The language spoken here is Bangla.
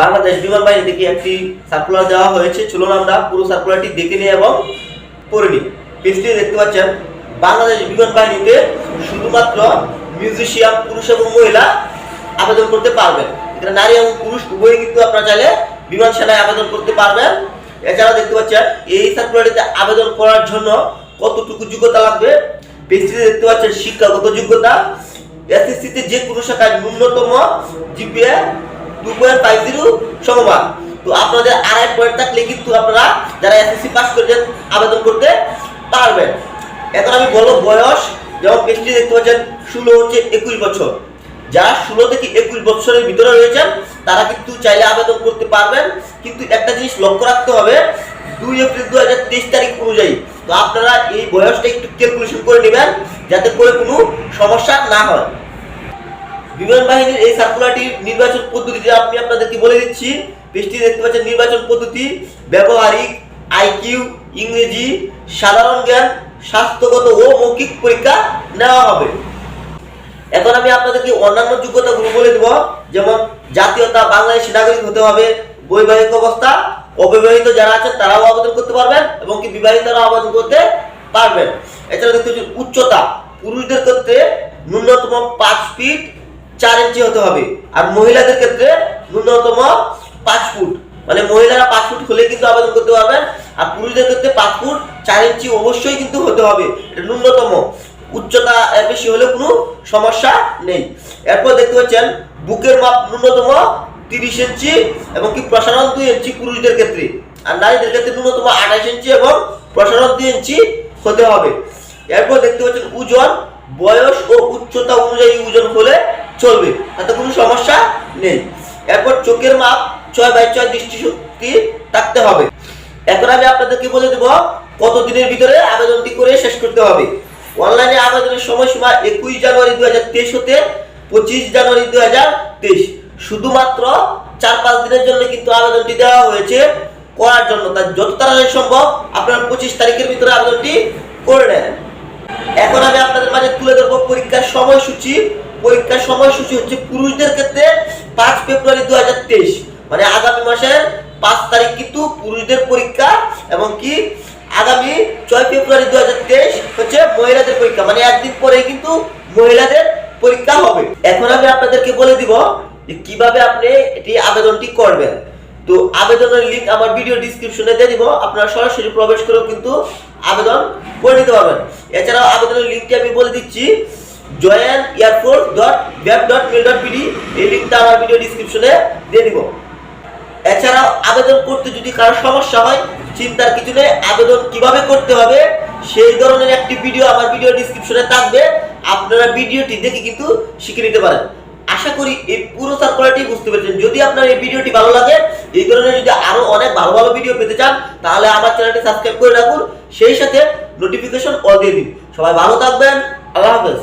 বাংলাদেশ বিমান বাহিনী থেকে একটি সার্কুলার দেওয়া হয়েছে। চলুন আমরা পুরো সার্কুলারটি দেখে নিই এবং পড়ে নিই। পেজটি দেখতে পাচ্ছেন, বাংলাদেশ বিমান বাহিনীতে শুধুমাত্র মিউজিশিয়াম পুরুষ এবং মহিলা আবেদন করতে পারবেন। এখানে নারী এবং পুরুষ, উভয়ই কিন্তু আপনারা চাইলে বিমান সেনায় আবেদন করতে পারবেন। এছাড়াও দেখতে পাচ্ছেন, এই সার্কুলারটিতে আবেদন করার জন্য কতটুকু যোগ্যতা লাগবে? পেজটিতে দেখতে পাচ্ছেন, শিক্ষাগত যোগ্যতা। এসএসসিতে যে কোনো শাখায় ন্যূনতম জিপিএ টু পয়েন্ট ফাইভ তো আপনাদের আড়াই পয়েন্ট থাকলে কিন্তু আপনারা যারা এসএসসি পাস করেছেন আবেদন করতে পারবেন। এখন আমি বলব বয়স, যেমন পেজটি দেখতে পাচ্ছেন, ষোলো হচ্ছে একুশ বছর। যারা ষোলো থেকে একুশ বছরের ভিতরে রয়েছেন, তারা কিন্তু চাইলে আবেদন করতে পারবেন। কিন্তু একটা জিনিস লক্ষ্য রাখতে হবে, দুই এপ্রিল দু হাজার তেইশ তারিখ অনুযায়ী। তো আপনারা এই বয়সটা একটু ক্যালকুলেশন করে নেবেন, যাতে করে কোনো সমস্যা না হয়। বিমান বাহিনীর এই সার্কুলারটির নির্বাচন পদ্ধতিটা আমি আপনাদেরকে বলে দিচ্ছি, পেজটি দেখতে পাচ্ছেন নির্বাচন পদ্ধতি, ব্যবহারিক আইকিউ ইংরেজি, সাধারণ জ্ঞান, স্বাস্থ্যগত ও মৌখিক পরীক্ষা নেওয়া হবে। এখন আমি আপনাদেরকে অন্যান্য যোগ্যতাগুলো বলে দেব, যেমন জাতীয়তা, বাংলাদেশি নাগরিক হতে হবে, বৈবাহিক অবস্থা, অবিবাহিত যারা আছেন তারাও আবেদন করতে পারবেন এবং কি বিবাহিতরাও আবেদন করতে পারবেন। এছাড়া দেখতে উচ্চতা, পুরুষদের ক্ষেত্রে ন্যূনতম পাঁচ ফিট চার ইঞ্চি হতে হবে। আর মহিলাদের ক্ষেত্রে ন্যূনতম পাঁচ ফুট। মানে মহিলারা পাঁচ ফুট হলে কিন্তু আবেদন করতে পারবেন, আর পুরুষদের ক্ষেত্রে পাঁচ ফুট চার ইঞ্চি অবশ্যই কিন্তু হতে হবে। এটা ন্যূনতম। উচ্চতা এর বেশি হলে কোনো সমস্যা নেই। এরপর দেখতে পাচ্ছেন, বুকের মাপ ন্যূনতম তিরিশ ইঞ্চি এবং কি প্রসারণ দুই ইঞ্চি পুরুষদের ক্ষেত্রে। আর নারীদের ক্ষেত্রে ন্যূনতম আঠাশ ইঞ্চি এবং প্রসারণ দুই ইঞ্চি হতে হবে। এরপর দেখতে পাচ্ছেন, ওজন বয়স ও উচ্চতা অনুযায়ী ওজন হলে চলবে, তাতে কোনো সমস্যা নেই। এরপর চোখের মাপ ছয় বাই ছয় দৃষ্টিশক্তি থাকতে হবে। এখন আমি আপনাদেরকে বলে দেব কত দিনের ভিতরে আবেদনটি করে শেষ করতে হবে। অনলাইনে আবেদনের সময়সীমা একুশ জানুয়ারি দু হাজার তেইশ হতে পঁচিশ জানুয়ারি দু হাজার তেইশ। শুধুমাত্র চার পাঁচ দিনের জন্য কিন্তু আবেদনটি দেওয়া হয়েছে করার জন্য। তাই যত তাড়াতাড়ি সম্ভব আপনার পঁচিশ তারিখের ভিতরে আবেদনটি করে নেন। এখন আমি আপনাদের মাঝে তুলে ধরবো পরীক্ষার সময়সূচি। পরীক্ষার সময়সূচি হচ্ছে পুরুষদের ক্ষেত্রে পাঁচ ফেব্রুয়ারি দু মানে আগামী মাসের পাঁচ তারিখ কিন্তু পুরুষদের পরীক্ষা এবং কি আগামী ছয় ফেব্রুয়ারি দু হচ্ছে মহিলাদের পরীক্ষা। মানে একদিন পরেই কিন্তু মহিলাদের পরীক্ষা হবে। এখন আমি আপনাদেরকে বলে দিব যে কীভাবে আপনি এটি আবেদনটি করবেন। তো আবেদনের লিংক আমার ভিডিও ডিসক্রিপশনে দিয়ে দিব। আপনারা সরাসরি প্রবেশ করেও কিন্তু আবেদন করে নিতে পারবেন। এছাড়াও আবেদনের লিঙ্কটি আমি বলে দিচ্ছি join air force dot web dot mail dot PD এই লিঙ্কটা আমার ভিডিও ডিসক্রিপশনে দিয়ে দিব। এছাড়াও আবেদন করতে যদি কারও সমস্যা হয়, চিন্তার কিছু নেই, আবেদন কীভাবে করতে হবে, সেই ধরনের একটি ভিডিও আমার ভিডিও ডিসক্রিপশনে থাকবে। আপনারা ভিডিওটি দেখে কিন্তু শিখে নিতে পারেন। আশা করি এই পুরো সার্কুলারটি বুঝতে পেরেছেন। যদি আপনার এই ভিডিওটি ভালো লাগে, এই ধরনের যদি আরও অনেক ভালো ভালো ভিডিও পেতে চান, তাহলে আমার চ্যানেলটি সাবস্ক্রাইব করে রাখুন। সেই সাথে নোটিফিকেশন অল দিয়ে দিন। সবাই ভালো থাকবেন। আল্লাহ হাফেজ।